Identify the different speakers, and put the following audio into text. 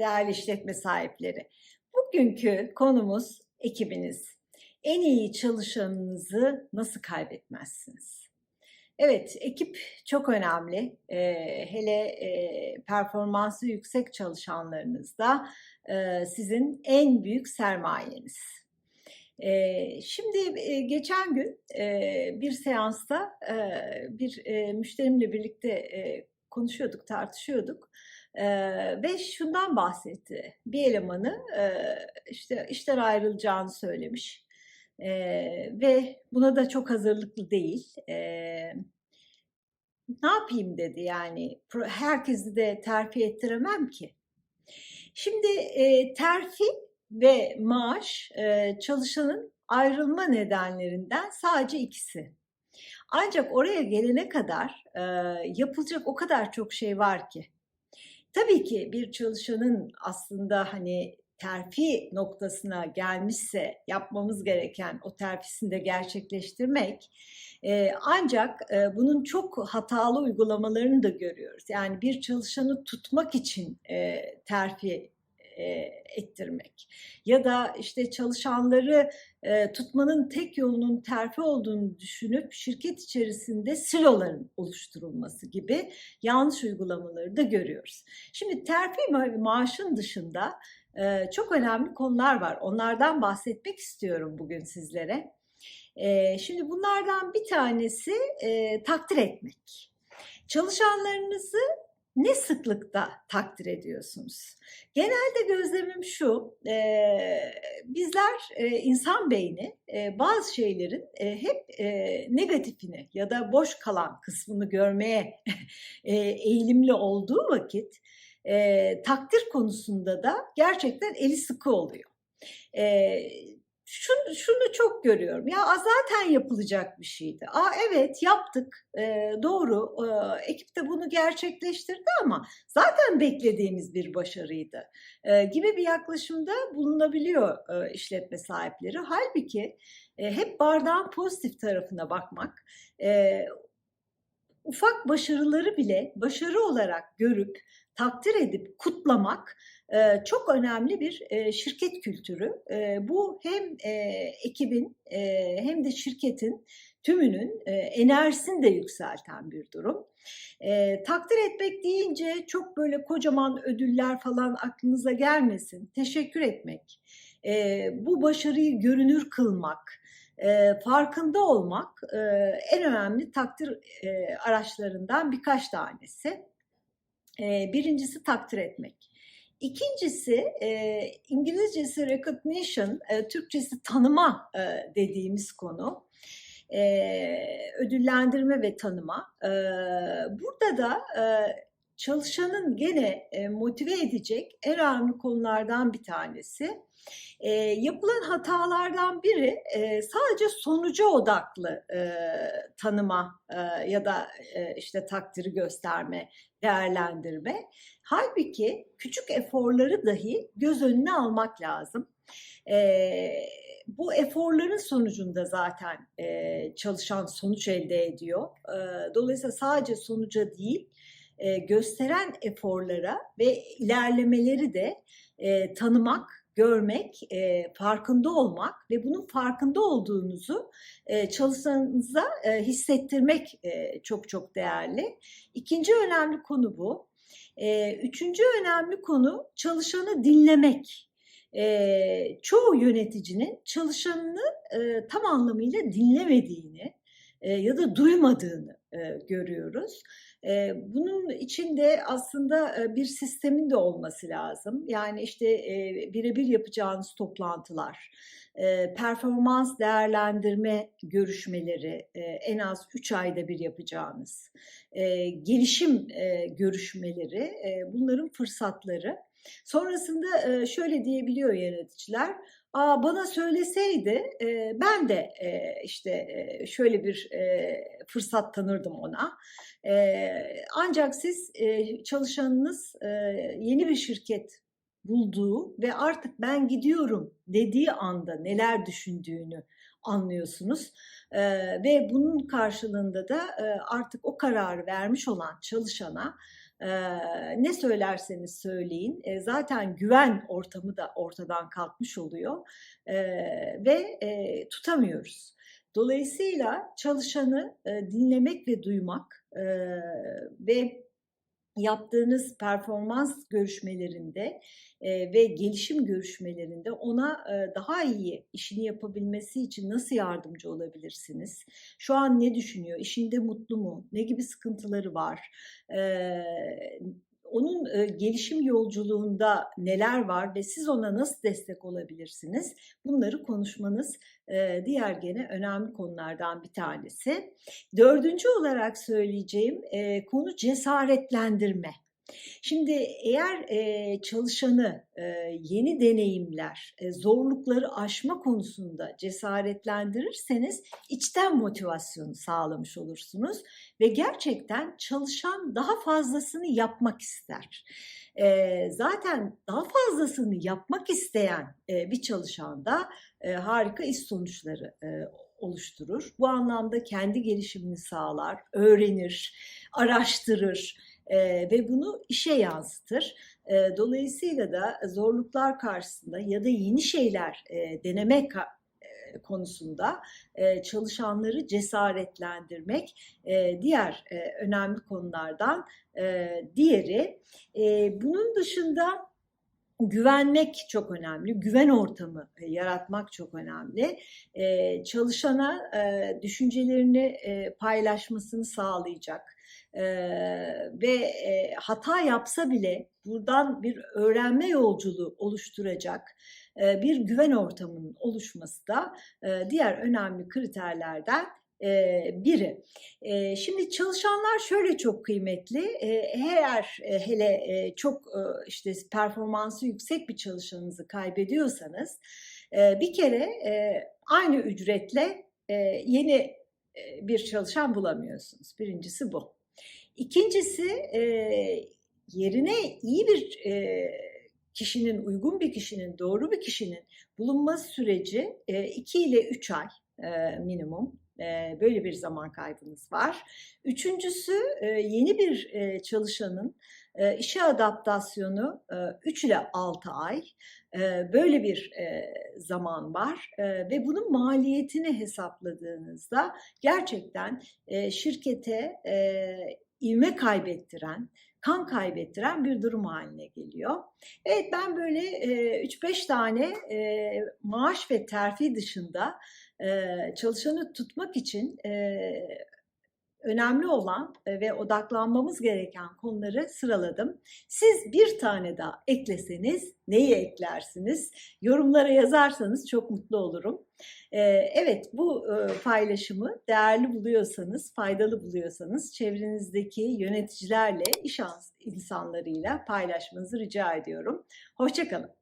Speaker 1: değerli işletme sahipleri. Bugünkü konumuz ekibiniz. En iyi çalışanınızı nasıl kaybetmezsiniz? Evet, ekip çok önemli. Ee, hele e, performansı yüksek çalışanlarınızda e, sizin en büyük sermayeniz. Ee, şimdi e, geçen gün e, bir seansta e, bir e, müşterimle birlikte e, konuşuyorduk, tartışıyorduk. Ee, ve şundan bahsetti. Bir elemanı e, işte işten ayrılacağını söylemiş. Ee, ve buna da çok hazırlıklı değil. Ee, ne yapayım dedi yani herkesi de terfi ettiremem ki. Şimdi e, terfi ve maaş e, çalışanın ayrılma nedenlerinden sadece ikisi. Ancak oraya gelene kadar e, yapılacak o kadar çok şey var ki. Tabii ki bir çalışanın aslında hani terfi noktasına gelmişse yapmamız gereken o terfisini de gerçekleştirmek. E, ancak e, bunun çok hatalı uygulamalarını da görüyoruz. Yani bir çalışanı tutmak için e, terfi ettirmek ya da işte çalışanları e, tutmanın tek yolunun terfi olduğunu düşünüp şirket içerisinde siloların oluşturulması gibi yanlış uygulamaları da görüyoruz. Şimdi terfi ma- maaşın dışında e, çok önemli konular var. Onlardan bahsetmek istiyorum bugün sizlere. E, şimdi bunlardan bir tanesi e, takdir etmek. Çalışanlarınızı ne sıklıkta takdir ediyorsunuz? Genelde gözlemim şu, e, bizler e, insan beyni e, bazı şeylerin e, hep e, negatifini ya da boş kalan kısmını görmeye e, eğilimli olduğu vakit e, takdir konusunda da gerçekten eli sıkı oluyor. E, şunu, şunu çok görüyorum. Ya zaten yapılacak bir şeydi. Aa evet yaptık. E, doğru. E, ekip de bunu gerçekleştirdi ama zaten beklediğimiz bir başarıydı. E, gibi bir yaklaşımda bulunabiliyor e, işletme sahipleri. Halbuki e, hep bardağın pozitif tarafına bakmak, e, ufak başarıları bile başarı olarak görüp takdir edip kutlamak çok önemli bir şirket kültürü. Bu hem ekibin hem de şirketin tümünün enerjisini de yükselten bir durum. takdir etmek deyince çok böyle kocaman ödüller falan aklınıza gelmesin. Teşekkür etmek, bu başarıyı görünür kılmak, farkında olmak en önemli takdir araçlarından birkaç tanesi. birincisi takdir etmek. İkincisi e, İngilizcesi recognition, e, Türkçesi tanıma e, dediğimiz konu. E, ödüllendirme ve tanıma. E, burada da e, çalışanın gene e, motive edecek en önemli konulardan bir tanesi. E, yapılan hatalardan biri e, sadece sonuca odaklı e, tanıma e, ya da e, işte takdiri gösterme, değerlendirme. Halbuki küçük eforları dahi göz önüne almak lazım. E, bu eforların sonucunda zaten e, çalışan sonuç elde ediyor. E, dolayısıyla sadece sonuca değil, e, gösteren eforlara ve ilerlemeleri de e, tanımak, görmek, e, farkında olmak ve bunun farkında olduğunuzu çalışanınıza hissettirmek çok çok değerli. İkinci önemli konu bu. Üçüncü önemli konu çalışanı dinlemek. Çoğu yöneticinin çalışanını tam anlamıyla dinlemediğini e, ya da duymadığını e, görüyoruz. E, bunun içinde aslında e, bir sistemin de olması lazım. Yani işte e, birebir yapacağınız toplantılar, performans değerlendirme görüşmeleri en az 3 ayda bir yapacağınız, gelişim görüşmeleri, bunların fırsatları. Sonrasında şöyle diyebiliyor yöneticiler, Aa, bana söyleseydi ben de işte şöyle bir fırsat tanırdım ona. Ancak siz çalışanınız yeni bir şirket bulduğu ve artık ben gidiyorum dediği anda neler düşündüğünü anlıyorsunuz ve bunun karşılığında da artık o kararı vermiş olan çalışana ne söylerseniz söyleyin, zaten güven ortamı da ortadan kalkmış oluyor, ve, tutamıyoruz. Dolayısıyla çalışanı, dinlemek ve duymak, ve yaptığınız performans görüşmelerinde, eee, ve gelişim görüşmelerinde ona, eee, daha iyi işini yapabilmesi için nasıl yardımcı olabilirsiniz? Şu an ne düşünüyor? İşinde mutlu mu? Ne gibi sıkıntıları var? Eee, onun, eee, gelişim yolculuğunda neler var ve siz ona nasıl destek olabilirsiniz? Bunları konuşmanız, eee, diğer gene önemli konulardan bir tanesi. 4'üncü olarak söyleyeceğim, eee, konu cesaretlendirme. Şimdi eğer, eee, çalışanı, eee, yeni deneyimler, eee, zorlukları aşma konusunda cesaretlendirirseniz içten motivasyonu sağlamış olursunuz ve gerçekten çalışan daha fazlasını yapmak ister. Eee, zaten daha fazlasını yapmak isteyen, eee, bir çalışan da, eee, harika iş sonuçları, eee, oluşturur. Bu anlamda kendi gelişimini sağlar, öğrenir, araştırır, eee, ve bunu işe yansıtır. Eee, dolayısıyla da zorluklar karşısında ya da yeni şeyler, eee, deneme eee, konusunda, eee, çalışanları cesaretlendirmek, eee, diğer, önemli konulardan, diğeri. Bunun dışında güvenmek çok önemli, güven ortamı, yaratmak çok önemli. Çalışana, düşüncelerini, paylaşmasını sağlayacak, eee, ve, eee, hata yapsa bile buradan bir öğrenme yolculuğu oluşturacak, eee, bir güven ortamının oluşması da, eee, diğer önemli kriterlerden, biri. Şimdi çalışanlar şöyle çok kıymetli, eğer, hele, çok, işte, performansı yüksek bir çalışanınızı kaybediyorsanız, bir kere, aynı ücretle, yeni, bir çalışan bulamıyorsunuz. 1'incisi bu. 2'ncisi, eee, yerine iyi bir, eee, kişinin, uygun bir kişinin, doğru bir kişinin bulunma süreci, eee, 2 ile 3 ay, eee, minimum. Eee, böyle bir zaman kaybınız var. 3'üncüsü, eee, yeni bir, eee, çalışanın, eee, işe adaptasyonu, eee, 3 ile 6 ay. Eee, böyle bir, eee, zaman var, eee, ve bunun maliyetini hesapladığınızda gerçekten, eee, şirkete, eee, ivme kaybettiren, kan kaybettiren bir durum hâline geliyor. Evet, ben böyle, eee, 3-5 tane, maaş ve terfi dışında, çalışanı tutmak için, önemli olan, eee, ve odaklanmamız gereken konuları sıraladım. Siz 1 tane daha ekleseniz neyi eklersiniz? Yorumlara yazarsanız çok mutlu olurum. Eee, evet, bu, ııı, paylaşımı değerli buluyorsanız, faydalı buluyorsanız çevrenizdeki yöneticilerle, iş insanlarıyla paylaşmanızı rica ediyorum. Hoşça kalın.